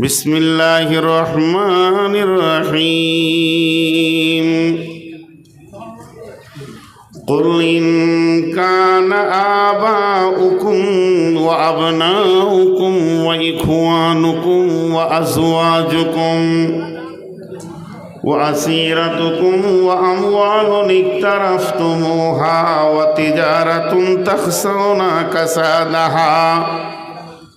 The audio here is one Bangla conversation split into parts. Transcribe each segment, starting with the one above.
بسم الله الرحمن الرحيم قل إن كان آباؤكم وأبناؤكم وإخوانكم وأزواجكم وأسيرتكم وأموال اقترفتموها وتجارة تخشون كسادها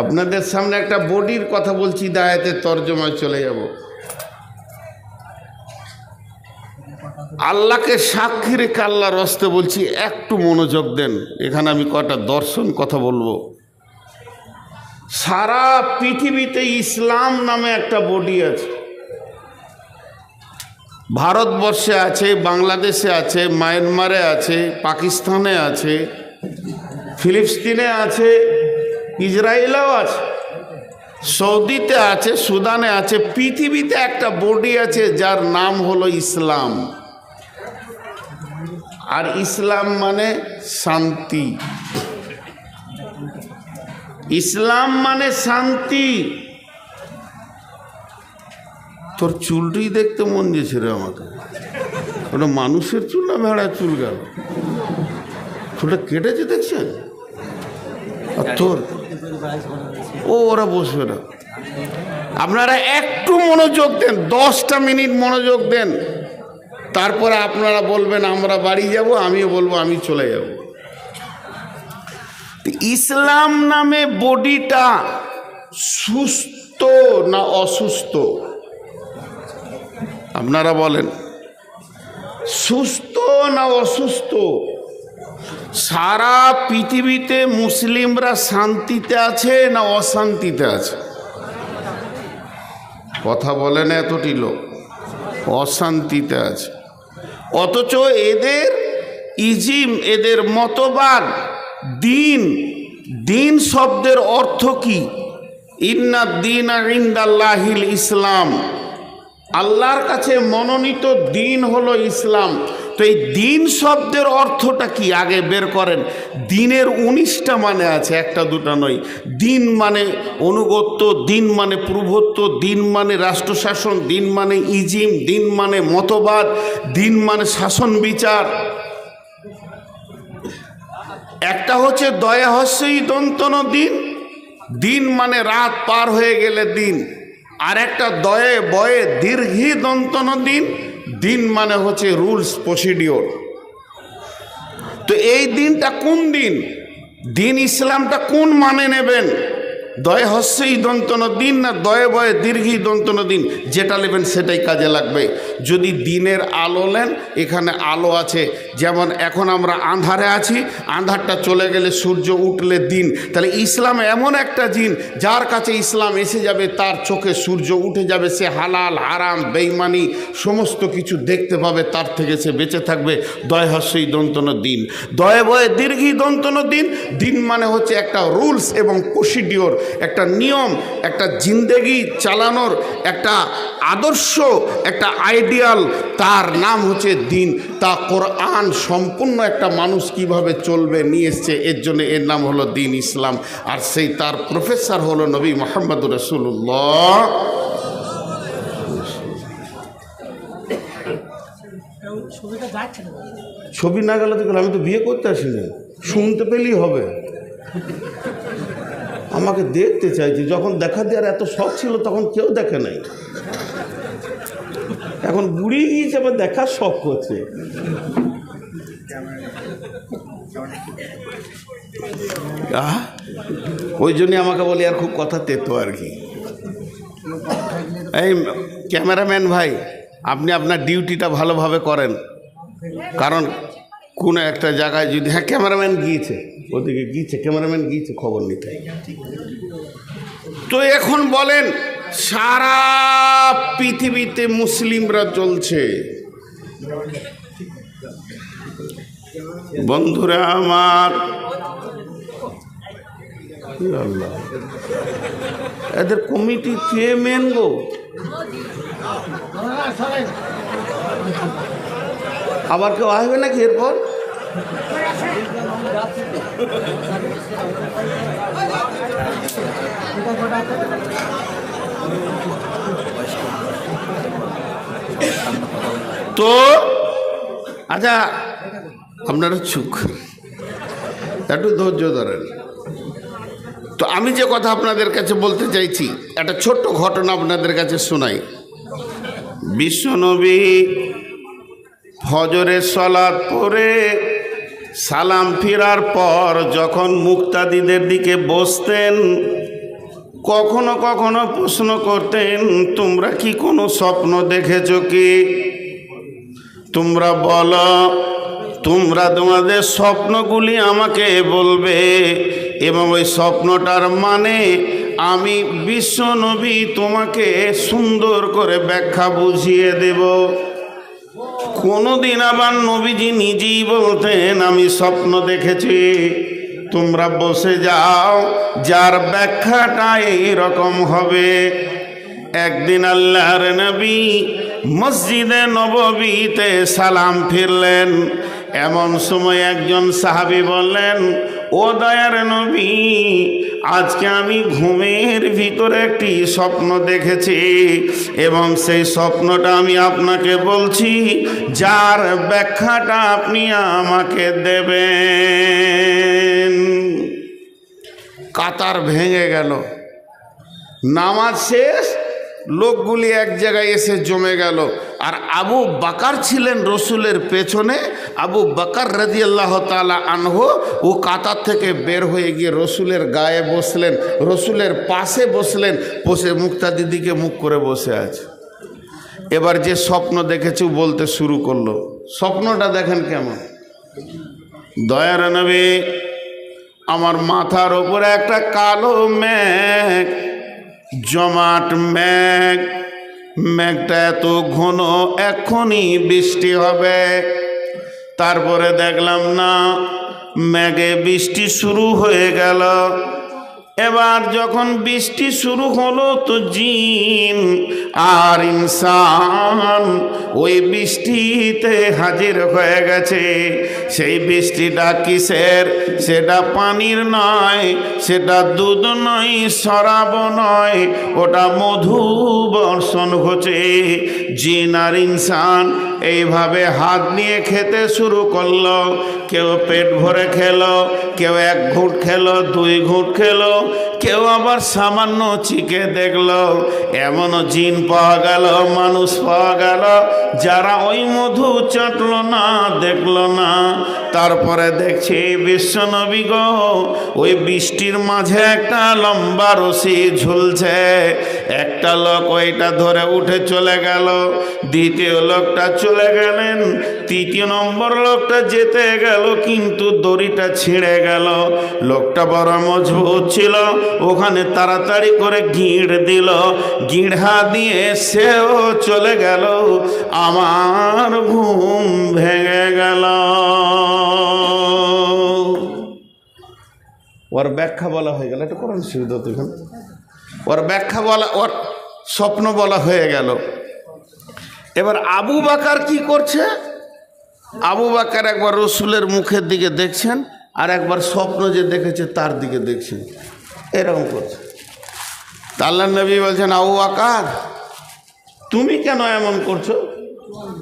আপনাদের সামনে একটা বডির কথা বলছি দায়াতের তর্জমায় চলে যাব। আল্লাহকে সাক্ষী রেখে আল্লাহর রস্তে বলছি, একটু মনোযোগ দেন। এখানে আমি কটা দর্শন কথা বলব। সারা পৃথিবীতে ইসলাম নামে একটা বডি আছে। ভারতবর্ষে আছে, বাংলাদেশে আছে, মায়ানমারে আছে, পাকিস্তানে আছে, ফিলিস্তিনে আছে ইসরায়েলেও আছে, সৌদিতে আছে, সুদানে আছে, পৃথিবীতে একটা বডি আছে যার নাম হলো ইসলাম। আর ইসলাম মানে শান্তি। ইসলাম মানে শান্তি। তোর চুলটি দেখতে মন দিয়েছে রে আমাকে। ওটা মানুষের চুল না ভেড়ার চুল গেল? চুলটা কেটেছে দেখছেন? আর তোর ও ওরা বসবে না। আপনারা একটু মনোযোগ দেন, দশটা মিনিট মনোযোগ দেন। তারপরে আপনারা বলবেন, আমরা বাড়ি যাব, আমিও বলব, আমি চলে যাব। ইসলাম নামে বডিটা সুস্থ না অসুস্থ? আপনারা বলেন, সুস্থ না অসুস্থ? সারা পৃথিবীতে মুসলিমরা শান্তিতে আছে না অশান্তিতে আছে? কথা বলেন এতটি লোক। অশান্তিতে আছে। অথচ এদের ইজিম, এদের মতবাদ, দিন দিন শব্দের অর্থ কি? ইন্না দিন ইন্দাল্লাহিল ইসলাম। আল্লাহর কাছে মনোনীত দিন হলো ইসলাম। তো এই দিন শব্দের অর্থটা কি? আগে বের করেন। দিনের উনিশটা মানে আছে, একটা দুটা নয়। দিন মানে অনুগত্য, দিন মানে প্রভুত্ব, দিন মানে রাষ্ট্রশাসন, দিন মানে ইজিম, দিন মানে মতবাদ, দিন মানে শাসন বিচার। একটা হচ্ছে দয়া হস্যই দন্তন দিন দিন মানে রাত পার হয়ে গেলে দিন। আর একটা দয়ে বয়ে দীর্ঘি দন্তন দিন। দিন মানে হচ্ছে রুলস, প্রসিডিওর। তো এই দিনটা কোন দিন? দিন ইসলামটা কোন মানে নেবেন? দয় হস্যই দন্তন দিন না দয়ে বয়ে দীর্ঘি দন্তন দিন, যেটা নেবেন সেটাই কাজে লাগবে। যদি দিনের আলো নেন, এখানে আলো আছে। যেমন এখন আমরা আন্ধারে আছি, আন্ধারটা চলে গেলে সূর্য উঠলে দিন। তাহলে ইসলাম এমন একটা জিন যার কাছে ইসলাম এসে যাবে, তার চোখে সূর্য উঠে যাবে, সে হালাল, হারাম, বেইমানি, সমস্ত কিছু দেখতে পাবে, তার থেকে সে বেঁচে থাকবে। দয় হস্যই দন্তন দিন। দয়ে বয়ে দীর্ঘি দন্তন দিন। দিন মানে হচ্ছে একটা রুলস এবং প্রসিডিওর। একটা নিয়ম, একটা জিন্দেগি চালানোর একটা আদর্শ, একটা আইডিয়াল। তার নাম হচ্ছে দিন। তা কোরআন সম্পূর্ণ একটা মানুষ কীভাবে চলবে নিয়ে এসছে, এর জন্য এর নাম হলো দিন ইসলাম। আর সেই তার প্রফেসর হলো নবী মোহাম্মদ রসুল্লাহ ছবি না গেলে তো আমি তো বিয়ে করতে আসিনি। শুনতে পেলেই হবে। আমাকে দেখতে চাইছি যখন দেখা দেওয়ার এত শখ ছিল তখন কেউ দেখে নাই। এখন বুড়ি গিয়েছে আবার দেখার শখ আহ, ওই জন্যই আমাকে বলি আর খুব কথা তেতো আর কি। এই ক্যামেরাম্যান ভাই আপনি আপনার ডিউটিটা ভালোভাবে করেন। কারণ কোনো একটা জায়গায় যদি হ্যাঁ ক্যামেরাম্যান গিয়েছে, ওদিকে গিয়েছে, ক্যামেরাম্যান গিয়েছে, খবর নিতে। তো এখন বলেন, সারা পৃথিবীতে মুসলিমরা চলছে। বন্ধুরা আমার এদের কমিটি কে মেন গো? আবার কেউ আসবে নাকি এরপর? তো আচ্ছা আপনারা চুপ। একটু ধৈর্য ধরেন। তো আমি যে কথা আপনাদের কাছে বলতে চাইছি, একটা ছোট্ট ঘটনা আপনাদের কাছে শোনাই। বিশ্বনবী ফজরের সলাদ পরে সালাম ফিরার পর যখন মুক্তাদিদের দিকে বসতেন, কখনো কখনো প্রশ্ন করতেন, তোমরা কি কোনো স্বপ্ন দেখেছ কি? তোমরা বলো, তোমরা তোমাদের স্বপ্নগুলি আমাকে বলবে এবং ওই স্বপ্নটার মানে আমি বিশ্বনবী তোমাকে সুন্দর করে ব্যাখ্যা বুঝিয়ে দেব। কোনোদিন আবার নবীজি নিজেই বলতেন, আমি স্বপ্ন দেখেছি, তোমরা বসে যাও, যার ব্যাখ্যাটা এইরকম হবে। একদিন আল্লাহর নবী মসজিদে নববীতে সালাম ফিরলেন। এমন সময় একজন সাহাবি বললেন ও দয়ার নবী, আজকে আমি ঘুমের ভিতরে একটি স্বপ্ন দেখেছি এবং সেই স্বপ্নটা আমি আপনাকে বলছি, যার ব্যাখ্যাটা আপনি আমাকে দেবেন। কাতার ভেঙে গেল। নামাজ শেষ লোকগুলি এক জায়গায় এসে জমে গেল। আর আবু বাকার ছিলেন রসুলের পেছনে। আবু বাকার রাজি আল্লাহ তালা আনহ ও কাতার থেকে বের হয়ে গিয়ে রসুলের গায়ে বসলেন, রসুলের পাশে বসলেন, বসে মুক্তা দিদিকে মুখ করে বসে আছে। এবার যে স্বপ্ন দেখেছি বলতে শুরু করল। স্বপ্নটা দেখেন কেমন? দয়ার নবী, আমার মাথার ওপরে একটা কালো মেঘ জমাট মেঘ, মেঘটা এত ঘন, এখনই বৃষ্টি হবে। তারপরে দেখলাম না, মেঘে বৃষ্টি শুরু হয়ে গেল। এবার যখন বৃষ্টি শুরু হলো তো জিন আর ইনসান ওই বৃষ্টিতে হাজির হয়ে গেছে। সেই বৃষ্টিটা কিসের? সেটা পানির নয়, সেটা দুধ নয়, শরাব নয়, ওটা মধু বর্ষণ হচ্ছে। জিন আর ইনসান এইভাবে হাত নিয়ে খেতে শুরু করল। কেউ পেট ভরে খেলো, কেউ এক ঘুট খেলো, দুই ঘুট খেলো। কেউ আবার সামান্য চিকে দেখল। এমনও জিন পাওয়া গেল, মানুষ পাওয়া গেল, যারা ওই মধু চাটলো না, দেখল না। তারপরে দেখছি বিশ্বনবী গো, ওই বৃষ্টির মাঝে একটা লম্বা রশি ঝুলছে। একটা লোক ওইটা ধরে উঠে চলে গেল, দ্বিতীয় লোকটা চলে গেলেন, তৃতীয় নম্বর লোকটা যেতে গেল, কিন্তু দড়িটা ছিঁড়ে গেল। লোকটা বড় মজবুত ছিল ওখানে তাড়াতাড়ি করে গিঁড় দিল। গিঁড়া দিয়ে সেও চলে গেল। আমার ঘুম ভেঙে গেল। ওর ব্যাখ্যা বলা হয়ে গেল। এটা করেন সুবিধা তো এখানে ওর ব্যাখ্যা বলা, ওর স্বপ্ন বলা হয়ে গেল। এবার আবু বাকার কি করছে? আবু বাকার একবার রসুলের মুখের দিকে দেখছেন আর একবার স্বপ্ন যে দেখেছে তার দিকে দেখছেন। এরকম করছে। আল্লাহ নবী বলছেন, আবু আকার তুমি কেন এমন করছ?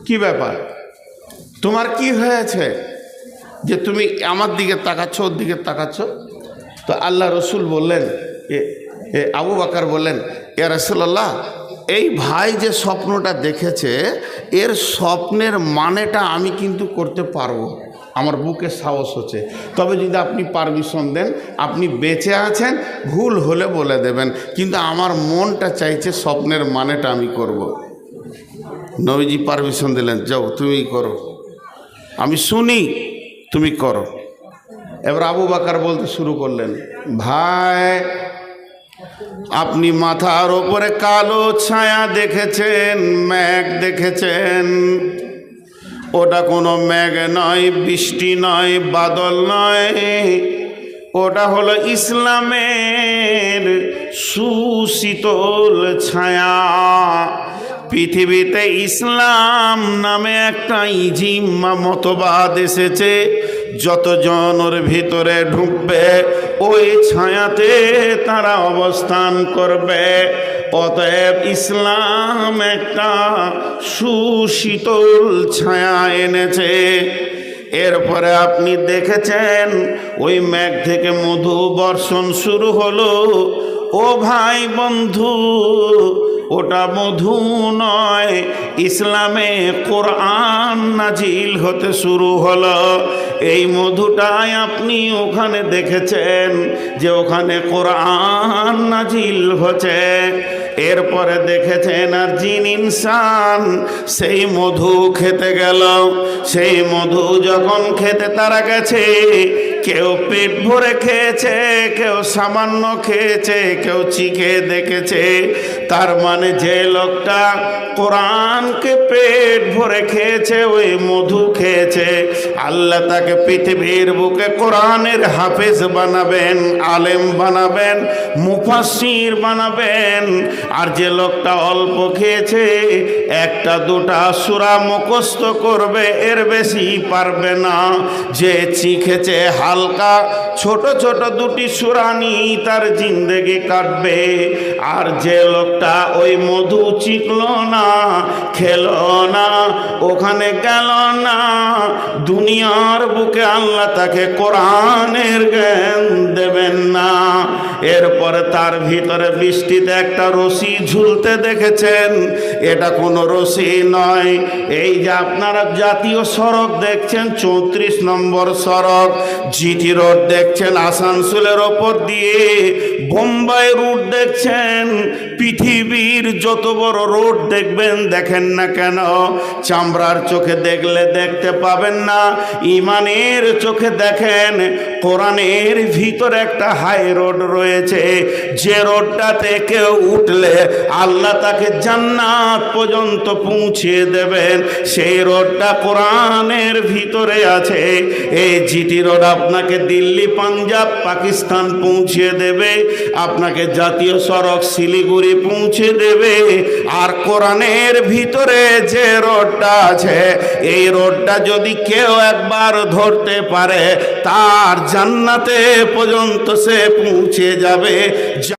কি ব্যাপার? তোমার কি হয়েছে যে তুমি আমার দিকে তাকাচ্ছ, ওর দিকে তাকাচ্ছ? তো আল্লাহ রসুল বললেন, এ এ আবু বাকার বললেন, এ রসুল্লাহ এই ভাই যে স্বপ্নটা দেখেছে, এর স্বপ্নের মানেটা আমি কিন্তু করতে পারব। আমার বুকে সাহস হচ্ছে। তবে যদি আপনি পারমিশন দেন, আপনি বেঁচে আছেন, ভুল হলে বলে দেবেন। কিন্তু আমার মনটা চাইছে স্বপ্নের মানেটা আমি করব। নবীজি পারমিশন দিলেন, যাও তুমি করো। আমি শুনি, তুমি করো। এবার আবু বাকার বলতে শুরু করলেন, ভাই, আপনি মাথার ওপরে কালো ছায়া দেখেছেন ম্যাঘ দেখেছেন। ওটা কোনো ম্যাঘ নয়, বৃষ্টি নয়, বাদল নয়। ওটা হলো ইসলামের সুশীতল ছায়া। পৃথিবীতে ইসলাম নামে একটা ইজিম্মা মতবাদ এসেছে যতজন ওর ভিতরে ঢুকবে, ওই ছায়াতে তারা অবস্থান করবে। অতএব ইসলাম একটা সুশীতল ছায়া এনেছে। এরপরে আপনি দেখেছেন, ওই মেঘ থেকে মধু বর্ষণ শুরু হলো। ও ভাই বন্ধু ওটা মধু নয়। ইসলামে কোরআন নাজিল হতে শুরু হলো। এই মধুটাই আপনি ওখানে দেখেছেন যে ওখানে কোরআন নাজিল হচ্ছে। এরপরে দেখেছেন, আর জিন ইনসান সেই মধু খেতে গেল। সেই মধু যখন খেতে তারা গেছে কেউ পেট ভরে খেয়েছে, কেউ সামান্য খেয়েছে, কেউ চিখে দেখেছে। তার মানে যে লোকটা কোরআনকে পেট ভরে খেয়েছে, ওই মধু খেয়েছে। আল্লাহ তাকে পৃথিবীর বুকে কোরআনের হাফেজ বানাবেন, আলেম বানাবেন মুফাসির বানাবেন। আর যে লোকটা অল্প খেয়েছে, একটা দুটা সুরা মুখস্থ করবে, এর বেশি পারবে না। যে চিখেছে হালকা, ছোট ছোট দুটি সুরানি তার জিন্দেগি কাটবে। আর যে লোকটা ওই মধু চিকল না, খেলো না, ওখানে গেল না দুনিয়ার বুকে আল্লাহ তাকে কোরআনের জ্ঞান দেবেন না। এরপরে তার ভিতরে বৃষ্টিতে একটা রশি ঝুলতে দেখেছেন। এটা কোনো রশি নয়। এই যে আপনারা জাতীয় সড়ক দেখছেন, চৌত্রিশ নম্বর সড়ক, জিটি রোড দেখছেন, আসানসোলের ওপর দিয়ে বোম্বাই রুট দেখছেন। পৃথিবীর যত বড় রোড দেখবেন, দেখেন না কেন, চামড়ার চোখে দেখলে দেখতে পাবেন না। ইমানের চোখে দেখেন, কোরআনের ভিতরে একটা হাই রোড রয়েছে যে রোডটাতে কেউ উঠলে আল্লাহ তাকে জান্নাত পর্যন্ত পৌঁছিয়ে দেবেন। সেই রোডটা কোরআনের ভিতরে আছে। এই জিটি রোড আপনাকে দিল্লি, পাঞ্জাব, পাকিস্তান পৌঁছিয়ে দেবে। আপনাকে জাতীয় সড়ক শিলিগুড়ি পৌঁছে দেবে। আর কোরআনের ভিতরে যে রোডটা আছে, এই রোডটা যদি কেউ একবার ধরতে পারে, তার জান্নাতে পর্যন্ত সে পৌঁছে যাবে